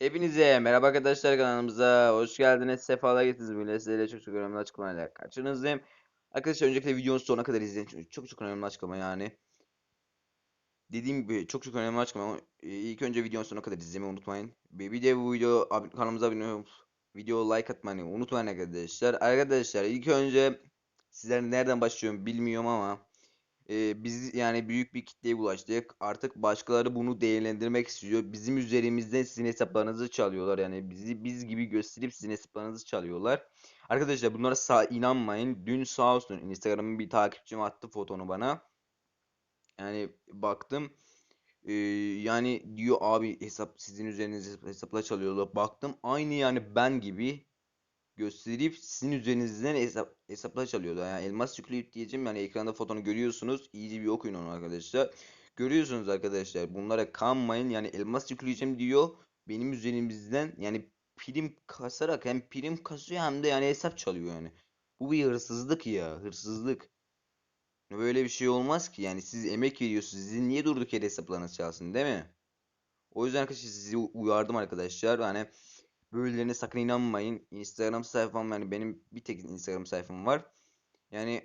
Hepinize merhaba arkadaşlar kanalımıza hoş geldiniz. Sefalar getirdiniz. Böyle sizlere çok çok önemli açıklamalarla karşınızdayım. Arkadaşlar öncelikle videonun sonuna kadar izleyin. Çünkü çok çok önemli açıklama yani. Dediğim gibi çok çok önemli açıklama. İlk önce videonun sonuna kadar izlemeyi unutmayın. Bir de bu video kanalımıza abone olup video like atmayı unutmayın arkadaşlar. Arkadaşlar ilk önce sizler nereden başlıyorum bilmiyorum ama ee, biz yani büyük bir kitleye ulaştık. Artık başkaları bunu değerlendirmek istiyor. Bizim üzerimizden sizin hesaplarınızı çalıyorlar. Yani bizi biz gibi gösterip sizin hesaplarınızı çalıyorlar. Arkadaşlar bunlara sağ inanmayın. Dün sağ olsun Instagram'ın bir takipçim attı fotonu bana. Yani baktım. Ee, yani diyor abi hesap sizin üzerinize hesapla çalıyorlar. Baktım aynı yani ben gibi gösterip sizin üzerinizden hesap, hesaplar çalıyorlar. Yani elmas yükleyip diyeceğim yani ekranda fotonu görüyorsunuz. İyice bir okuyun onu arkadaşlar. Görüyorsunuz arkadaşlar bunlara kanmayın. Yani elmas yükleyeceğim diyor. Benim üzerimizden yani prim kasarak hem prim kasıyor hem de yani hesap çalıyor yani. Bu bir hırsızlık ya hırsızlık. Böyle bir şey olmaz ki yani siz emek veriyorsunuz. Sizin niye durduk yere hesaplarınız çalsın değil mi? O yüzden arkadaşlar sizi uyardım arkadaşlar. Hani Böylelerine sakın inanmayın. Instagram sayfam yani benim bir tek Instagram sayfam var. Yani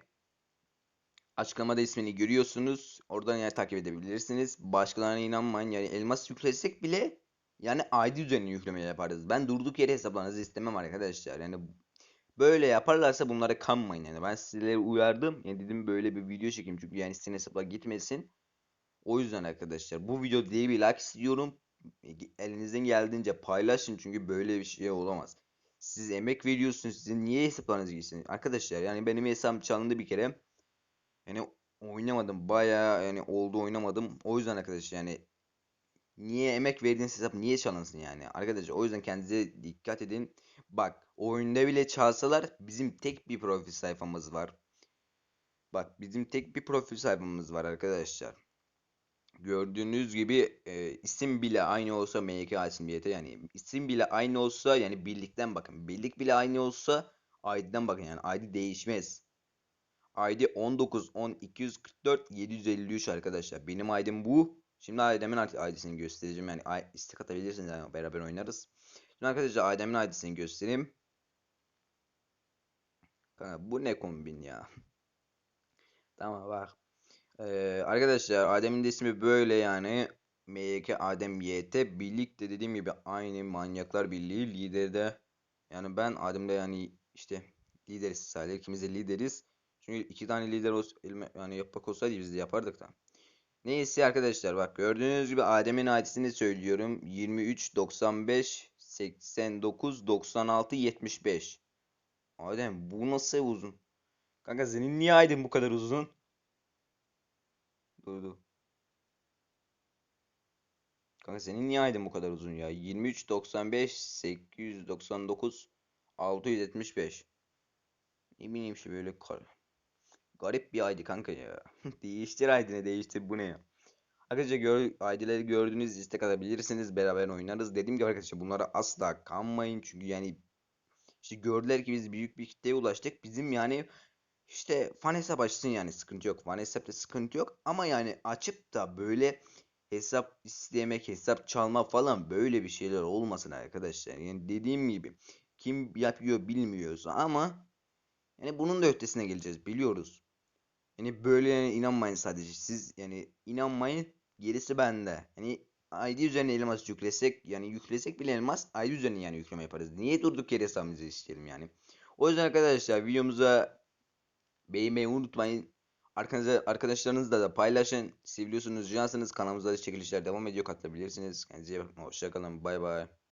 açıklamada ismini görüyorsunuz. Oradan yani takip edebilirsiniz. Başkalarına inanmayın. Yani elmas yüklesek bile yani ID üzerine yükleme yaparız. Ben durduk yere hesaplarınızı istemem arkadaşlar. Yani böyle yaparlarsa bunlara kanmayın yani. Ben sizleri uyardım. Yani dedim böyle bir video çekeyim çünkü yani sizin hesaplar gitmesin. O yüzden arkadaşlar bu video diye bir like istiyorum. Elinizden geldiğince paylaşın çünkü böyle bir şey olamaz. Siz emek veriyorsunuz. Sizin niye hesaplarınız gitsin? Arkadaşlar yani benim hesabım çalındı bir kere. Yani oynamadım. Bayağı yani oldu oynamadım. O yüzden arkadaşlar yani niye emek verdiğiniz hesap niye çalınsın yani? Arkadaşlar o yüzden kendinize dikkat edin. Bak oyunda bile çalsalar bizim tek bir profil sayfamız var. Bak bizim tek bir profil sayfamız var arkadaşlar. Gördüğünüz gibi e, isim bile aynı olsa MK isimiyete yani isim bile aynı olsa yani birlikten bakın. Birlik bile aynı olsa ID'den bakın yani ID değişmez. ID 19 10 244 753 arkadaşlar. Benim ID'm bu. Şimdi Adem'in ID'sini göstereceğim. Yani istek atabilirsiniz yani beraber oynarız. Şimdi arkadaşlar Adem'in ID'sini göstereyim. Kanka bu ne kombin ya? Tamam bak. Ee, arkadaşlar Adem'in de ismi böyle yani. MYK Adem YT birlikte dediğim gibi aynı manyaklar birliği lideri de yani ben Adem'de yani işte lideriz sadece ikimiz de lideriz. Çünkü iki tane lider olsa, yani yapmak olsaydı biz de yapardık da. Neyse arkadaşlar bak gördüğünüz gibi Adem'in adresini söylüyorum. 23 95 89 96 75. Adem bu nasıl uzun? Kanka senin niye aydın bu kadar uzun? Durdu. Kanka senin niye aydın bu kadar uzun ya? 23 95 899 675. Ne bileyim işte böyle kar garip bir aydı kanka ya. değiştir aydını değiştir bu ne ya? Arkadaşlar gör, ID'leri gördüğünüz istek atabilirsiniz. Beraber oynarız. Dediğim gibi arkadaşlar bunlara asla kanmayın. Çünkü yani işte gördüler ki biz büyük bir kitleye ulaştık. Bizim yani işte fan hesap açsın yani sıkıntı yok. Fan hesapta sıkıntı yok. Ama yani açıp da böyle hesap istemek, hesap çalma falan böyle bir şeyler olmasın arkadaşlar. Yani dediğim gibi kim yapıyor bilmiyorsa ama yani bunun da ötesine geleceğiz biliyoruz. Yani böyle yani inanmayın sadece siz yani inanmayın gerisi bende. Yani ID üzerine elmas yüklesek yani yüklesek bile elmas ID üzerine yani yükleme yaparız. Niye durduk yere hesabımızı isteyelim yani. O yüzden arkadaşlar videomuza beğenmeyi unutmayın. Arkanıza, arkadaşlarınızla da paylaşın. Seviyorsunuz, cansınız. Kanalımızda da çekilişler devam ediyor. Katılabilirsiniz. Kendinize iyi bakın. Hoşçakalın. Bay bay.